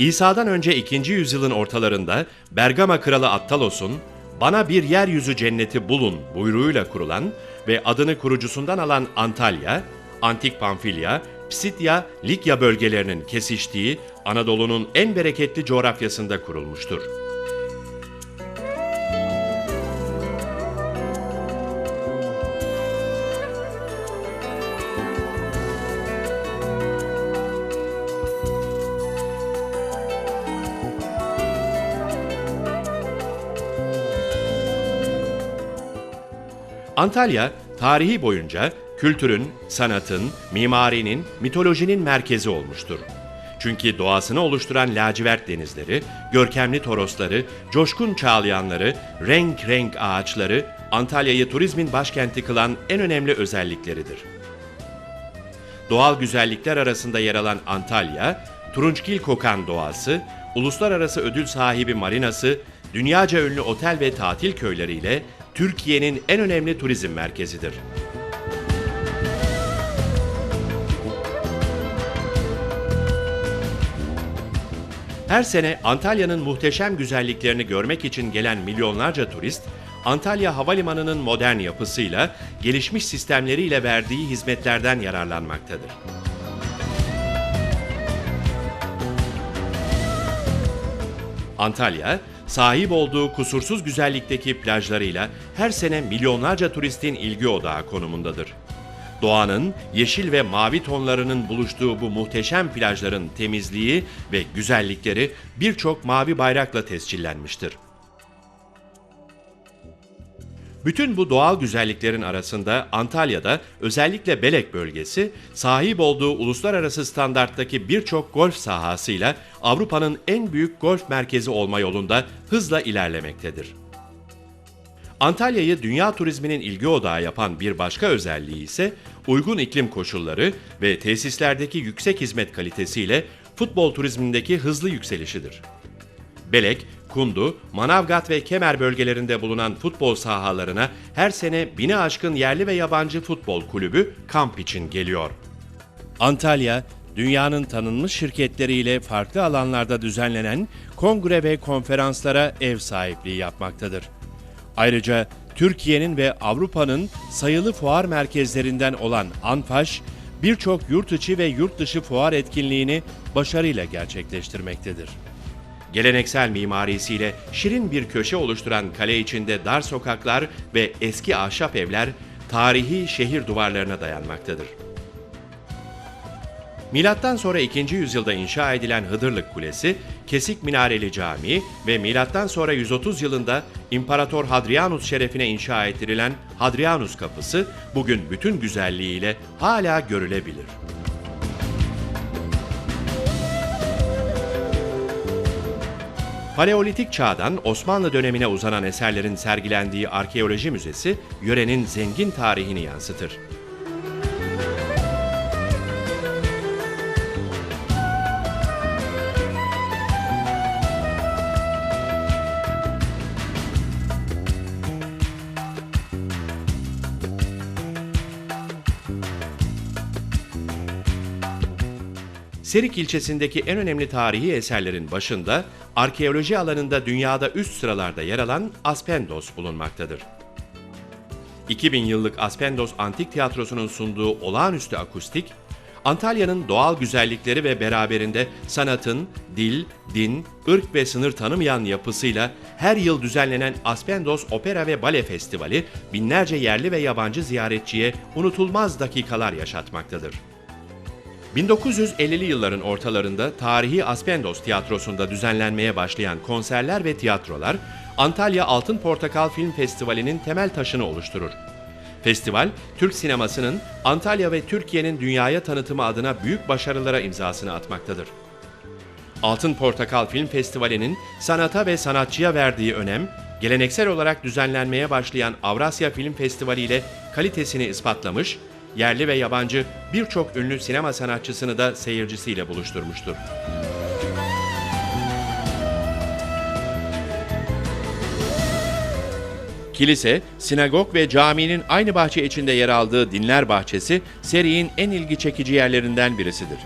İsa'dan önce 2. yüzyılın ortalarında Bergama kralı Attalos'un bana bir yeryüzü cenneti bulun buyruğuyla kurulan ve adını kurucusundan alan Antalya, Antik Pamfilya, Psidya, Likya bölgelerinin kesiştiği Anadolu'nun en bereketli coğrafyasında kurulmuştur. Antalya, tarihi boyunca kültürün, sanatın, mimarinin, mitolojinin merkezi olmuştur. Çünkü doğasını oluşturan lacivert denizleri, görkemli torosları, coşkun çağlayanları, renk renk ağaçları Antalya'yı turizmin başkenti kılan en önemli özellikleridir. Doğal güzellikler arasında yer alan Antalya, turunçgil kokan doğası, uluslararası ödül sahibi marinası, dünyaca ünlü otel ve tatil köyleriyle Türkiye'nin en önemli turizm merkezidir. Her sene Antalya'nın muhteşem güzelliklerini görmek için gelen milyonlarca turist, Antalya Havalimanı'nın modern yapısıyla, gelişmiş sistemleriyle verdiği hizmetlerden yararlanmaktadır. Antalya, sahip olduğu kusursuz güzellikteki plajlarıyla her sene milyonlarca turistin ilgi odağı konumundadır. Doğanın yeşil ve mavi tonlarının buluştuğu bu muhteşem plajların temizliği ve güzellikleri birçok mavi bayrakla tescillenmiştir. Bütün bu doğal güzelliklerin arasında Antalya'da özellikle Belek bölgesi sahip olduğu uluslararası standarttaki birçok golf sahasıyla Avrupa'nın en büyük golf merkezi olma yolunda hızla ilerlemektedir. Antalya'yı dünya turizminin ilgi odağı yapan bir başka özelliği ise uygun iklim koşulları ve tesislerdeki yüksek hizmet kalitesiyle futbol turizmindeki hızlı yükselişidir. Belek, Kundu, Manavgat ve Kemer bölgelerinde bulunan futbol sahalarına her sene bine aşkın yerli ve yabancı futbol kulübü kamp için geliyor. Antalya, dünyanın tanınmış şirketleriyle farklı alanlarda düzenlenen kongre ve konferanslara ev sahipliği yapmaktadır. Ayrıca Türkiye'nin ve Avrupa'nın sayılı fuar merkezlerinden olan Anfaş, birçok yurt içi ve yurt dışı fuar etkinliğini başarıyla gerçekleştirmektedir. Geleneksel mimarisiyle şirin bir köşe oluşturan kale içinde dar sokaklar ve eski ahşap evler tarihi şehir duvarlarına dayanmaktadır. Milattan sonra 2. yüzyılda inşa edilen Hıdırlık Kulesi, kesik minareli cami ve milattan sonra 130 yılında İmparator Hadrianus şerefine inşa ettirilen Hadrianus Kapısı bugün bütün güzelliğiyle hala görülebilir. Paleolitik çağdan Osmanlı dönemine uzanan eserlerin sergilendiği arkeoloji müzesi, yörenin zengin tarihini yansıtır. Serik ilçesindeki en önemli tarihi eserlerin başında arkeoloji alanında dünyada üst sıralarda yer alan Aspendos bulunmaktadır. 2000 yıllık Aspendos Antik Tiyatrosu'nun sunduğu olağanüstü akustik, Antalya'nın doğal güzellikleri ve beraberinde sanatın, dil, din, ırk ve sınır tanımayan yapısıyla her yıl düzenlenen Aspendos Opera ve Bale Festivali binlerce yerli ve yabancı ziyaretçiye unutulmaz dakikalar yaşatmaktadır. 1950'li yılların ortalarında tarihi Aspendos Tiyatrosu'nda düzenlenmeye başlayan konserler ve tiyatrolar, Antalya Altın Portakal Film Festivali'nin temel taşını oluşturur. Festival, Türk sinemasının Antalya ve Türkiye'nin dünyaya tanıtımı adına büyük başarılara imzasını atmaktadır. Altın Portakal Film Festivali'nin sanata ve sanatçıya verdiği önem, geleneksel olarak düzenlenmeye başlayan Avrasya Film Festivali ile kalitesini ispatlamış, yerli ve yabancı birçok ünlü sinema sanatçısını da seyircisiyle buluşturmuştur. Kilise, sinagog ve caminin aynı bahçe içinde yer aldığı Dinler Bahçesi, serinin en ilgi çekici yerlerinden birisidir.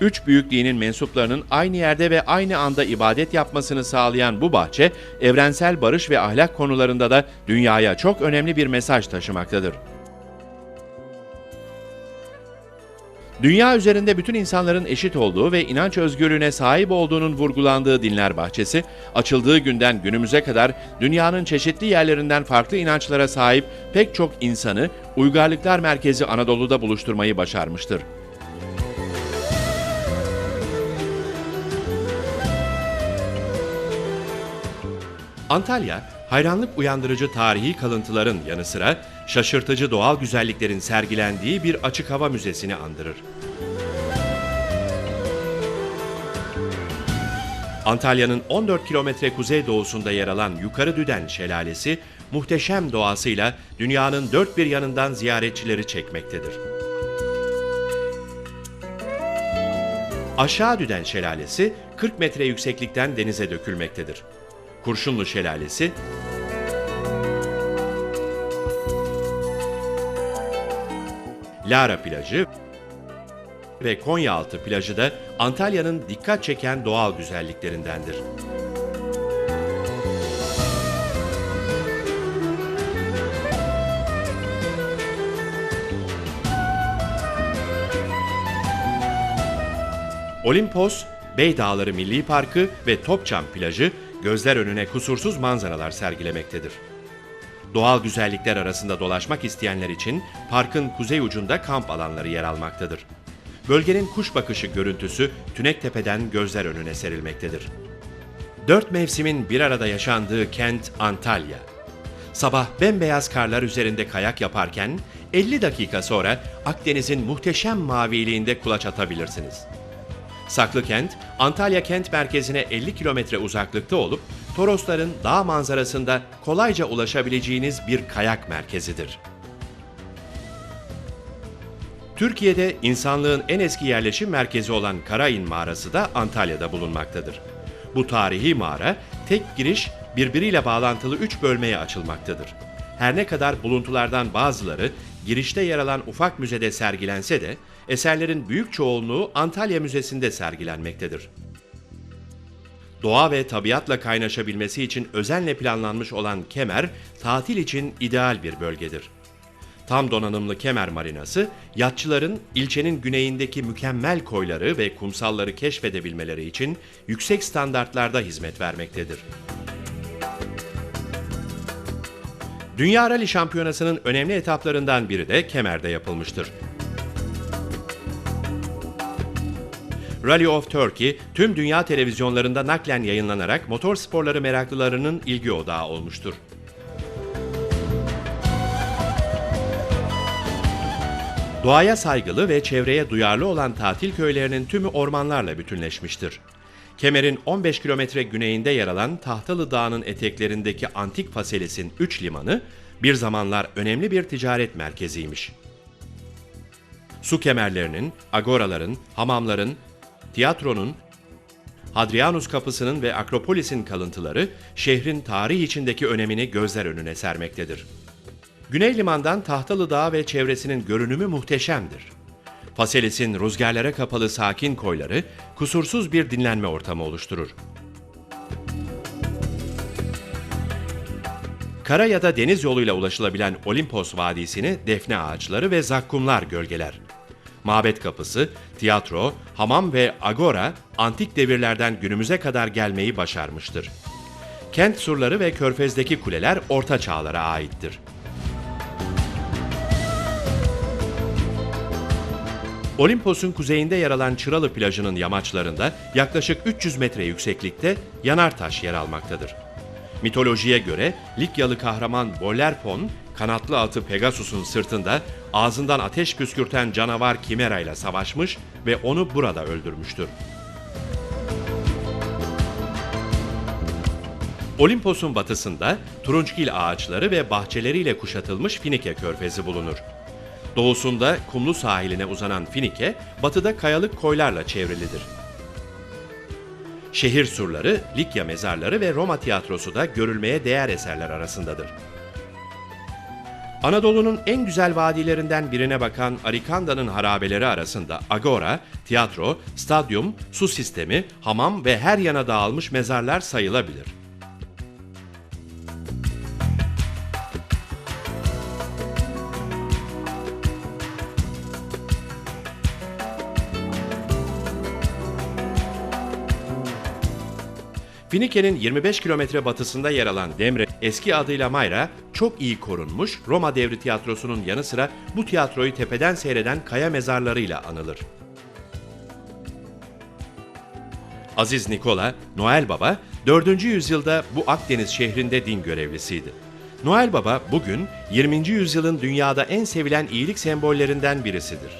üç büyük dinin mensuplarının aynı yerde ve aynı anda ibadet yapmasını sağlayan bu bahçe, evrensel barış ve ahlak konularında da dünyaya çok önemli bir mesaj taşımaktadır. Dünya üzerinde bütün insanların eşit olduğu ve inanç özgürlüğüne sahip olduğunun vurgulandığı Dinler Bahçesi, açıldığı günden günümüze kadar dünyanın çeşitli yerlerinden farklı inançlara sahip pek çok insanı Uygarlıklar Merkezi Anadolu'da buluşturmayı başarmıştır. Antalya, hayranlık uyandırıcı tarihi kalıntıların yanı sıra şaşırtıcı doğal güzelliklerin sergilendiği bir açık hava müzesini andırır. Antalya'nın 14 kilometre kuzeydoğusunda yer alan Yukarı Düden Şelalesi, muhteşem doğasıyla dünyanın dört bir yanından ziyaretçileri çekmektedir. Aşağı Düden Şelalesi 40 metre yükseklikten denize dökülmektedir. Kurşunlu Şelalesi, Lara plajı ve Konyaaltı plajı da Antalya'nın dikkat çeken doğal güzelliklerindendir. Olimpos, Bey Dağları Milli Parkı ve Topçam plajı gözler önüne kusursuz manzaralar sergilemektedir. Doğal güzellikler arasında dolaşmak isteyenler için parkın kuzey ucunda kamp alanları yer almaktadır. Bölgenin kuş bakışı görüntüsü Tünektepe'den gözler önüne serilmektedir. Dört mevsimin bir arada yaşandığı kent Antalya. Sabah bembeyaz karlar üzerinde kayak yaparken 50 dakika sonra Akdeniz'in muhteşem maviliğinde kulaç atabilirsiniz. Saklıkent, Antalya kent merkezine 50 kilometre uzaklıkta olup Torosların dağ manzarasında kolayca ulaşabileceğiniz bir kayak merkezidir. Türkiye'de insanlığın en eski yerleşim merkezi olan Karain Mağarası da Antalya'da bulunmaktadır. Bu tarihi mağara tek giriş birbiriyle bağlantılı üç bölmeye açılmaktadır. Her ne kadar buluntulardan bazıları girişte yer alan ufak müzede sergilense de eserlerin büyük çoğunluğu Antalya Müzesi'nde sergilenmektedir. Doğa ve tabiatla kaynaşabilmesi için özenle planlanmış olan Kemer, tatil için ideal bir bölgedir. Tam donanımlı Kemer Marinası, yatçıların ilçenin güneyindeki mükemmel koyları ve kumsalları keşfedebilmeleri için yüksek standartlarda hizmet vermektedir. Dünya Rally Şampiyonası'nın önemli etaplarından biri de Kemer'de yapılmıştır. Rally of Turkey tüm dünya televizyonlarında naklen yayınlanarak motor sporları meraklılarının ilgi odağı olmuştur. Doğaya saygılı ve çevreye duyarlı olan tatil köylerinin tümü ormanlarla bütünleşmiştir. Kemer'in 15 kilometre güneyinde yer alan Tahtalı Dağı'nın eteklerindeki antik Faselis'in 3 limanı bir zamanlar önemli bir ticaret merkeziymiş. Su kemerlerinin, agoraların, hamamların, tiyatronun, Hadrianus Kapısı'nın ve Akropolis'in kalıntıları şehrin tarih içindeki önemini gözler önüne sermektedir. Güney limandan Tahtalı Dağı ve çevresinin görünümü muhteşemdir. Faselis'in rüzgarlara kapalı sakin koyları kusursuz bir dinlenme ortamı oluşturur. Kara ya da deniz yoluyla ulaşılabilen Olimpos Vadisi'ni defne ağaçları ve zakkumlar gölgeler. Mabet kapısı, tiyatro, hamam ve agora antik devirlerden günümüze kadar gelmeyi başarmıştır. Kent surları ve körfezdeki kuleler orta çağlara aittir. Olimpos'un kuzeyinde yer alan Çıralı plajının yamaçlarında yaklaşık 300 metre yükseklikte Yanartaş yer almaktadır. Mitolojiye göre Likyalı kahraman Bolerpon, kanatlı atı Pegasus'un sırtında ağzından ateş püskürten canavar Kimera ile savaşmış ve onu burada öldürmüştür. Olimpos'un batısında turunçgil ağaçları ve bahçeleriyle kuşatılmış Finike körfezi bulunur. Doğusunda kumlu sahiline uzanan Finike, batıda kayalık koylarla çevrilidir. Şehir surları, Likya mezarları ve Roma tiyatrosu da görülmeye değer eserler arasındadır. Anadolu'nun en güzel vadilerinden birine bakan Arikanda'nın harabeleri arasında agora, tiyatro, stadyum, su sistemi, hamam ve her yana dağılmış mezarlar sayılabilir. Finike'nin 25 kilometre batısında yer alan Demre, eski adıyla Mayra, çok iyi korunmuş Roma devri tiyatrosunun yanı sıra bu tiyatroyu tepeden seyreden kaya mezarlarıyla anılır. Aziz Nikola, Noel Baba, 4. yüzyılda bu Akdeniz şehrinde din görevlisiydi. Noel Baba bugün 20. yüzyılın dünyada en sevilen iyilik sembollerinden birisidir.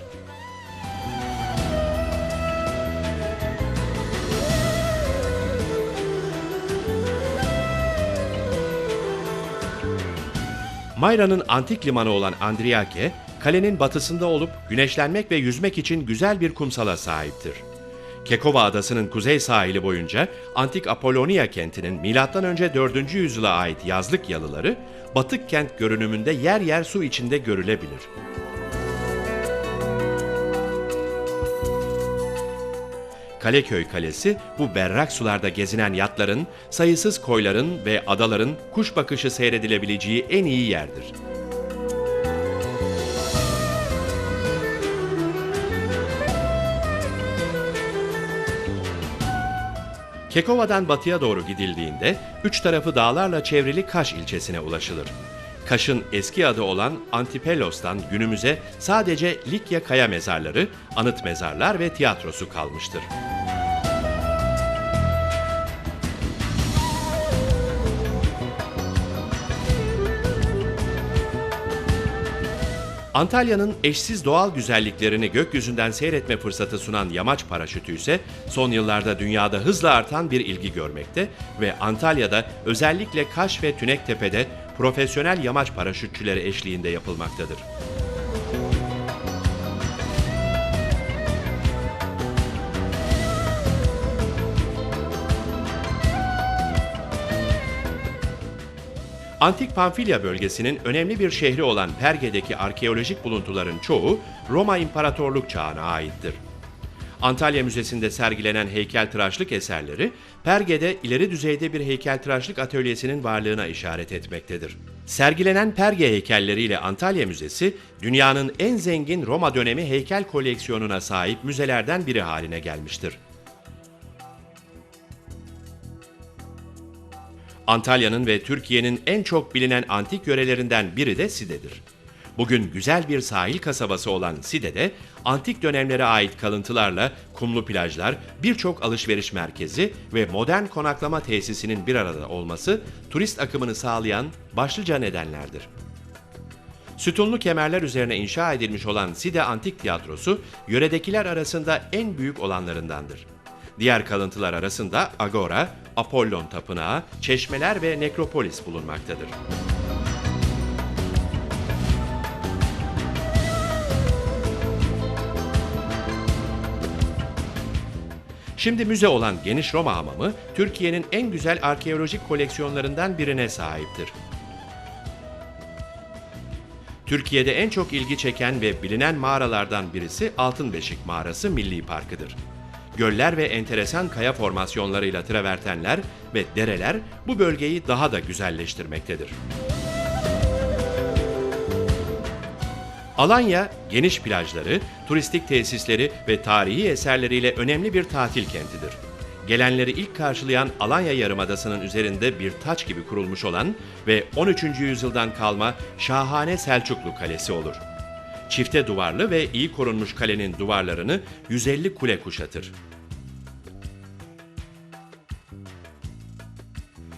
Mayra'nın antik limanı olan Andriake, kalenin batısında olup güneşlenmek ve yüzmek için güzel bir kumsala sahiptir. Kekova Adası'nın kuzey sahili boyunca antik Apollonia kentinin M.Ö. 4. yüzyıla ait yazlık yalıları, batık kent görünümünde yer yer su içinde görülebilir. Kaleköy Kalesi bu berrak sularda gezinen yatların, sayısız koyların ve adaların kuş bakışı seyredilebileceği en iyi yerdir. Kekova'dan batıya doğru gidildiğinde üç tarafı dağlarla çevrili Kaş ilçesine ulaşılır. Kaş'ın eski adı olan Antipelos'tan günümüze sadece Likya kaya mezarları, anıt mezarlar ve tiyatrosu kalmıştır. Antalya'nın eşsiz doğal güzelliklerini gökyüzünden seyretme fırsatı sunan yamaç paraşütü ise son yıllarda dünyada hızla artan bir ilgi görmekte ve Antalya'da özellikle Kaş ve Tünektepe'de profesyonel yamaç paraşütçüleri eşliğinde yapılmaktadır. Antik Pamfilya bölgesinin önemli bir şehri olan Perge'deki arkeolojik buluntuların çoğu Roma İmparatorluk çağına aittir. Antalya Müzesi'nde sergilenen heykeltıraşlık eserleri, Perge'de ileri düzeyde bir heykeltıraşlık atölyesinin varlığına işaret etmektedir. Sergilenen Perge heykelleriyle Antalya Müzesi, dünyanın en zengin Roma dönemi heykel koleksiyonuna sahip müzelerden biri haline gelmiştir. Antalya'nın ve Türkiye'nin en çok bilinen antik yörelerinden biri de Side'dir. Bugün güzel bir sahil kasabası olan Side'de antik dönemlere ait kalıntılarla kumlu plajlar, birçok alışveriş merkezi ve modern konaklama tesisinin bir arada olması turist akımını sağlayan başlıca nedenlerdir. Sütunlu kemerler üzerine inşa edilmiş olan Side Antik Tiyatrosu, yöredekiler arasında en büyük olanlarındandır. Diğer kalıntılar arasında Agora, Apollon Tapınağı, çeşmeler ve nekropolis bulunmaktadır. Şimdi müze olan Geniş Roma Hamamı, Türkiye'nin en güzel arkeolojik koleksiyonlarından birine sahiptir. Türkiye'de en çok ilgi çeken ve bilinen mağaralardan birisi Altınbeşik Mağarası Milli Parkı'dır. Göller ve enteresan kaya formasyonlarıyla travertenler ve dereler bu bölgeyi daha da güzelleştirmektedir. Alanya, geniş plajları, turistik tesisleri ve tarihi eserleriyle önemli bir tatil kentidir. Gelenleri ilk karşılayan Alanya Yarımadası'nın üzerinde bir taç gibi kurulmuş olan ve 13. yüzyıldan kalma şahane Selçuklu Kalesi olur. Çifte duvarlı ve iyi korunmuş kalenin duvarlarını 150 kule kuşatır.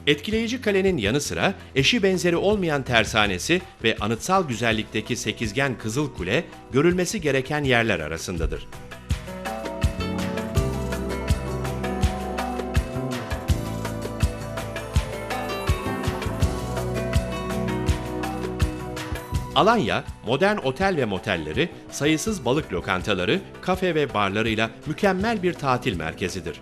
Etkileyici kalenin yanı sıra eşi benzeri olmayan tersanesi ve anıtsal güzellikteki sekizgen Kızıl Kule görülmesi gereken yerler arasındadır. Alanya, modern otel ve motelleri, sayısız balık lokantaları, kafe ve barlarıyla mükemmel bir tatil merkezidir.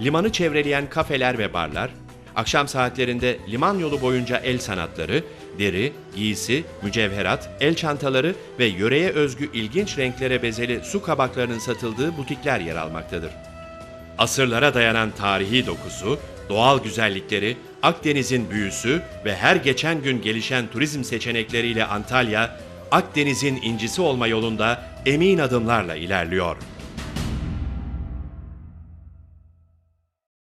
Limanı çevreleyen kafeler ve barlar, Akşam saatlerinde liman yolu boyunca el sanatları, deri, giysi, mücevherat, el çantaları ve yöreye özgü ilginç renklere bezeli su kabaklarının satıldığı butikler yer almaktadır. Asırlara dayanan tarihi dokusu, doğal güzellikleri, Akdeniz'in büyüsü ve her geçen gün gelişen turizm seçenekleriyle Antalya, Akdeniz'in incisi olma yolunda emin adımlarla ilerliyor.